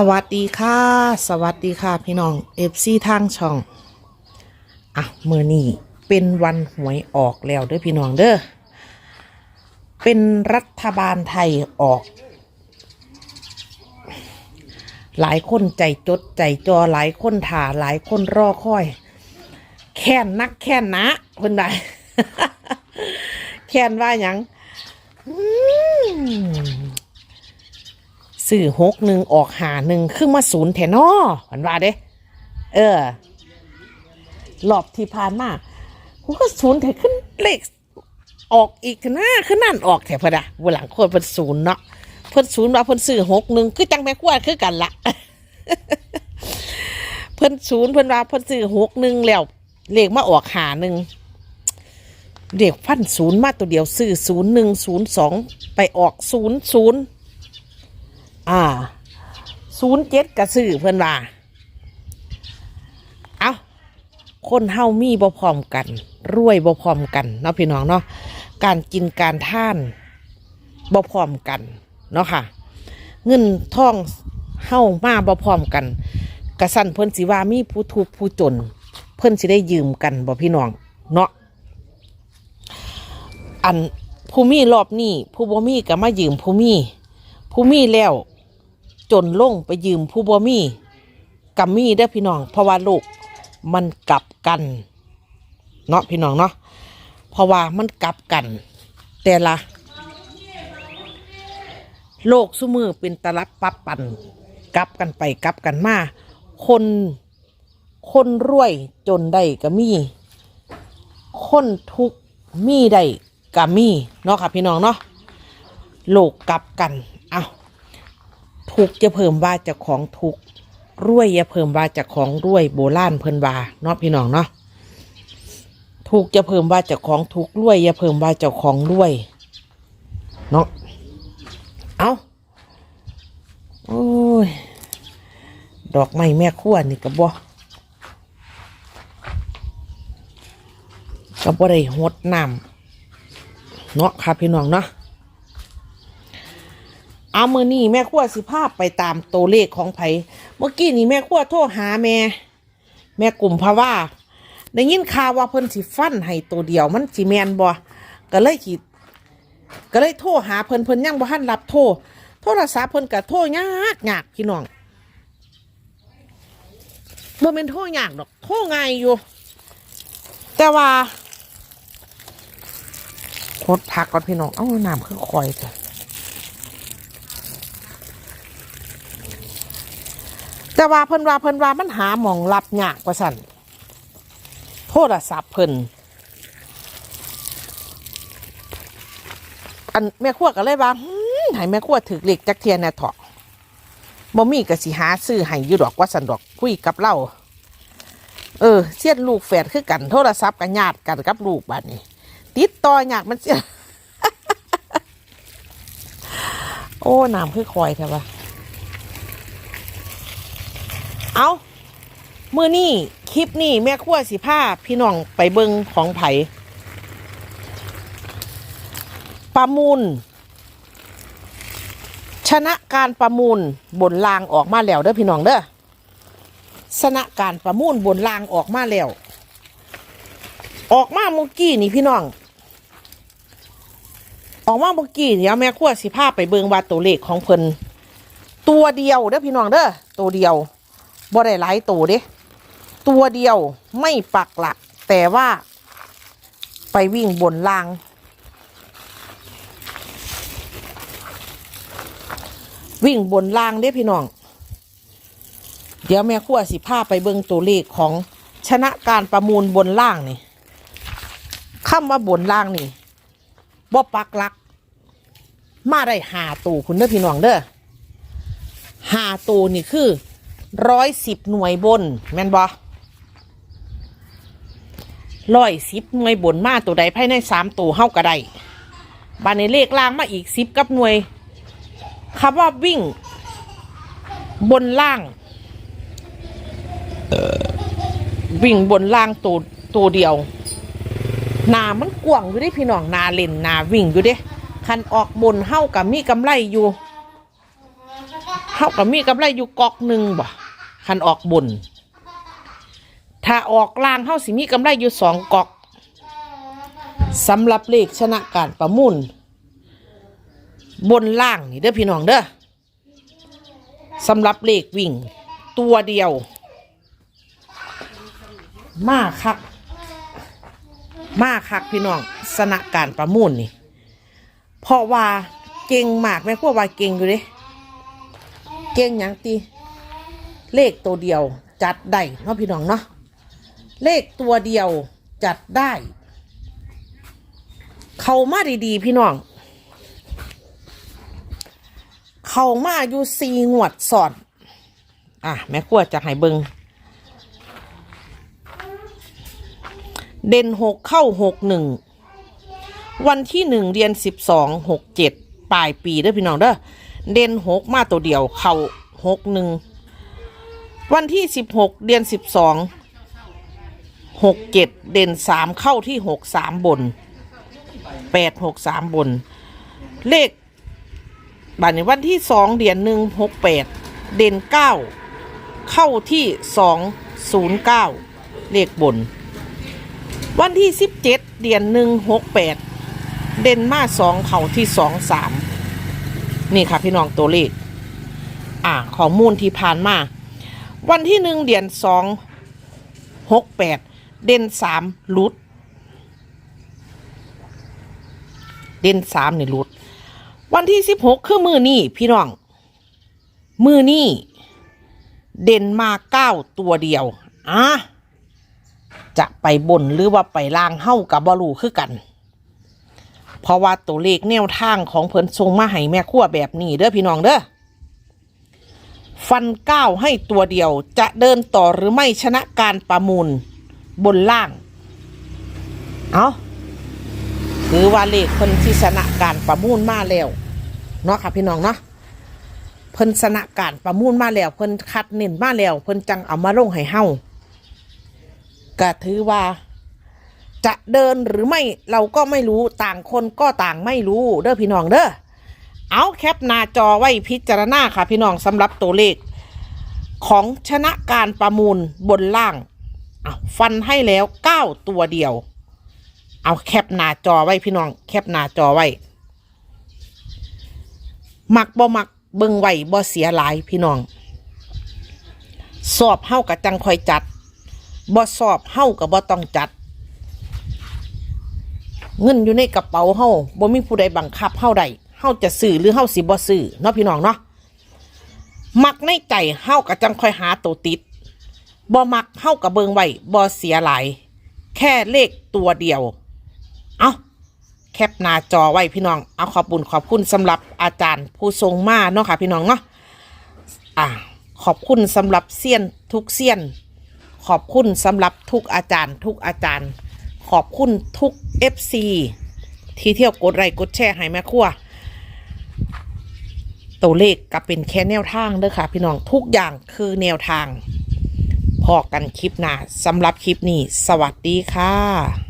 สวัสดีค่ะ สวัสดีค่ะพี่น้องเอฟซีทางช่อง อะมือนี้เป็นวันหวยออกแล้วเด้อพี่น้องเด้อเป็นรัฐบาลไทยออก หลายคนใจจดใจจอหลายคนถ่าหลายคนรอคอย แค้นนักแค้นนะคนใดแค้นว่าหยัง สื่อหกหนึ่งออกหาหนึ่งขึ้นมาศูนย์แทนอผันว่าเด้ เออรอบที่ผ่านมาผมก็ศูนย์แทขึ้นเลขออกอีกนะขึ้นนั่นออกแถวพอดะวันหลังคนเพิ่นศูนย์เนาะเพิ่นศูนย์ว่าเพิ่นซื้อหกหนึ่งคือจังแม่กวาดคือกันละเพิ่นศูนย์เพิ่นว่าเพิ่นซื้อหกหนึ่งแล้วเลขมาออกหาหนึ่งเลขฟันศูนย์มาตัวเดียวซื้อศูนย์หนึ่งศูนย์สองไปออกศูนย์ศูนย์ อ่าศูนย์เจ็ดกระสือเพื่อนว่า เอาคนเฮามีบ่พร้อมกัน รวยบ่พร้อมกันเนาะพี่น้องเนาะการกินการท่านบ่พร้อมกันเนาะค่ะ เงินทองเฮามาบ่พร้อมกันกระสันเพิ่นสิว่ามีผู้ทุกผู้จน เพิ่นสิได้ยืมกันบ่พี่น้องเนาะอันผู้มีรอบนี้ผู้บ่มีก็มายืมผู้มีผู้มีแล้ว จนลงไปยืมผู้บ่มีกับมีเด้พี่น้อง เพราะว่าโลกมันกลับกันเนาะพี่น้องเนาะเพราะว่ามันกลับกัน แต่ละโลกสมือเป็นตลับปับปันกลับกันไปกลับกันมาคนคนรวยจนได้ก็มี คนทุกมีได้ก็มีเนาะค่ะพี่น้องเนาะโลกกลับกันเอา ทุกจะเพิ่มว่าจากของทุกรวยอย่าเพิ่มว่าจากของรวยโบราณเพิ่นว่าเนาะพี่น้องเนาะทุกจะเพิ่มว่าจากของทุกรวยอย่าเพิ่มว่าจากของรวยเนาะเอาโอ้ยดอกไม้แม่ขั้วนี่ก็บ่ก็บ่ได้หดน้ำเนาะค่ะพี่น้องเนาะ เอามือนี่แม่ขั้วสิภาพไปตามตัวเลขของไผเมื่อกี้นี่แม่ขั้วโทรหาแม่ แม่กลุ่มพะว่าได้ยินข่าวว่าเพิ่นสิฟันให้ตัวเดียวมันสิแมนบ่ก็เลยขีก็เลยโทรหาเพิ่นเพิ่นยังบ่ทันรับโทรโทรศัพท์เพิ่นก็โทรยากยากพี่น้องบ่แม่นโทรยากดอกโทรง่ายอยู่ แต่ว่าโคตรพักก่อนพี่น้องเอ้าน้ำคือคอยจ้ะ แต่ว่าเพิ่นว่าเพิ่นว่ามันหาหมองรับยากกว่าสั่นโทรศัพท์เพิ่นอันแม่ครัวก็เลยว่าหืมให้แม่ครัวถือเหล็กจักเทียนแน่เถาะบ่มีก็สิหาซื้อให้อยู่ดอกว่าสันดอกคุยกับเราเออเสียนลูกแฝดคือกันโทรศัพท์กันญาติกันกับลูกบัดนี้ ติดต่อยากมันเสียโอ้น้ำคือคอยแท้วะ เอามือนี่คลิปนี่แม่ขั้วสิผ้าพี่น้องไปเบิงของไผ่ประมูล ชนะการประมูลบนรางออกมาแล้วเด้อพี่น้องเด้อชนะการประมูลบนรางออกมาแล้ว ออกมาเมื่อกี้นี่พี่น้อง ออกมาเมื่อกี้เดี๋ยวแม่ขั้วสิผ้าไปเบิงว่าตัวเลขของเพิ่นตัวเดียวเด้อพี่น้องเด้อตัวเดียว บ่ได้หลายตัวเด้ ตัวเดียวไม่ปักหลัก แต่ว่าไปวิ่งบนล่าง วิ่งบนล่างเด้พี่น้อง เดี๋ยวแม่ขั้วสิพาไปเบิ่งตัวเลขของชนะการประมูลบนล่างนี่คำว่าบนล่างนี่บ่ปักหลัก มาได้หาตัวคุณเด้อพี่น้องเด้อหาตัวนี่คือ ร้อยสิบหน่วยบน แม่นบอร้อยสิบหน่วยบนมาตัวใดภายในสามตัวเฮาก็ได้บานในเลขล่างมาอีกสิบกับหน่วยคำว่าวิ่ง บนล่างวิ่งบนล่างตัวตัวเดียวนามันกว้างอยู่ดิพี่น้องนาเล่นนาวิ่งอยู่เด้คันออกบนเฮากับมีกำไรอยู่เฮาก็มีกำไรอยู่กอกหนึ่งบ่ คันออกบน ถ้าออกล่างเฮาสิมีกำไรอยู่สองกอกสำหรับเลขชนะการประมูล บนล่างนี่เด้อพี่น้องเด้อสำหรับเลขวิ่ง ตัวเดียว มาคัก มาคักพี่น้องสนะการประมูลนี่ เพราะว่าเก่งมากแม่พวกว่าเก่งอยู่เด้เก่งอย่างตี เลขตัวเดียวจัดได้เนาะพี่น้องเนาะเลขตัวเดียวจัดได้ เข้ามาดีๆ พี่น้อง เข้ามาอยู่สี่งวดสอนอะแม่ขวดจะให้เบิงเด่นหกเข้าหกหนึ่งวันที่หนึ่งเดือนสิบสองหกเจ็ดปลายปีเด้อพี่น้องเด้อเด่นหกมาตัวเดียว เข้าหกหนึ่ง วันที่สิบหกเดือนสิบสองหกเจ็ดเด่นสามเข้าที่หกสามบนแปดหกสามบน เลขบัตรในวันที่สองเดือนหนึ่งหกแปดเด่นเก้าเข้าที่สองศูนย์เก้าเลขบน วันที่สิบเจ็ดเดือนหนึ่งหกแปดเด่นมาสองเข่าที่สองสามนี่ค่ะพี่น้องตัวเลขอ่าข้อมูลที่ผ่านมา วันที่หนึ่งเดือนสองหกแปดเด่นสามลุด เด่นสามนี่ลุด วันที่สิบหกคือมือนี่พี่น้อง มือนี่เด่นมาเก้าตัวเดียวอะจะไปบนหรือว่าไปล่างเฮ้ากับบอลูคือกัน เพราะว่าตัวเลขแนวทางของเพิ่นทรงมาให้แม่ขั้วแบบนี้เด้อพี่น้องเด้อ ฟันก้าวให้ตัวเดียว จะเดินต่อหรือไม่ชนะการประมูล บนล่าง เอาคือว่าเลขเพิ่นที่ชนะการประมูลมาแล้วเนาะค่ะพี่น้องเนาะเพิ่นชนะการประมูลมาแล้วเพิ่นคัดเน้นมาแล้วเพิ่นจังเอามาลงให้เฮาก็ถือว่า จะเดินหรือไม่เราก็ไม่รู้ต่างคนก็ต่างไม่รู้เด้อพี่น้องเด้อ เอาแคปหน้าจอไว้พิจารณาค่ะ พี่น้องสำหรับตัวเลข ของชนะการประมูลบนล่างเอาฟันให้แล้ว9ตัวเดียว เอาแคปหน้าจอไว้พี่น้อง แคปหน้าจอไว้มักบ่มักเบิ่งไหวบ่เสียหลายพี่น้อง สอบเฮากับจังคอยจัดบ่สอบเฮากับบ่ต้องจัด เงินอยู่ในกระเป๋าเฮาบ่มีผู้ใดบังคับเฮาได้เฮาจะซื้อหรือเฮาสิบ่ซื้อเนาะพี่น้องเนาะมักในใจเฮาก็จังค่อยหาตัวติดบ่มักเฮาก็เบิงไว้บ่เสียหลาย แค่เลขตัวเดียว เอาแคปหน้าจอไว้พี่น้อง เอาขอบคุญขอบคุณสำหรับอาจารย์ผู้ทรงมาเนาะค่ะพี่น้องเนาะอ่าขอบคุณสำหรับเซียนทุกเซียน ขอบคุณสำหรับทุกอาจารย์ ทุกอาจารย์ ขอบคุณทุก FC ที่เที่ยวกดไลค์กดแชร์ให้แม่ครัว ตัวเลขก็เป็นแค่แนวทางเด้อค่ะ พี่น้องทุกอย่างคือแนวทางพอกันคลิปหน้าสำหรับคลิปนี้ สวัสดีค่ะ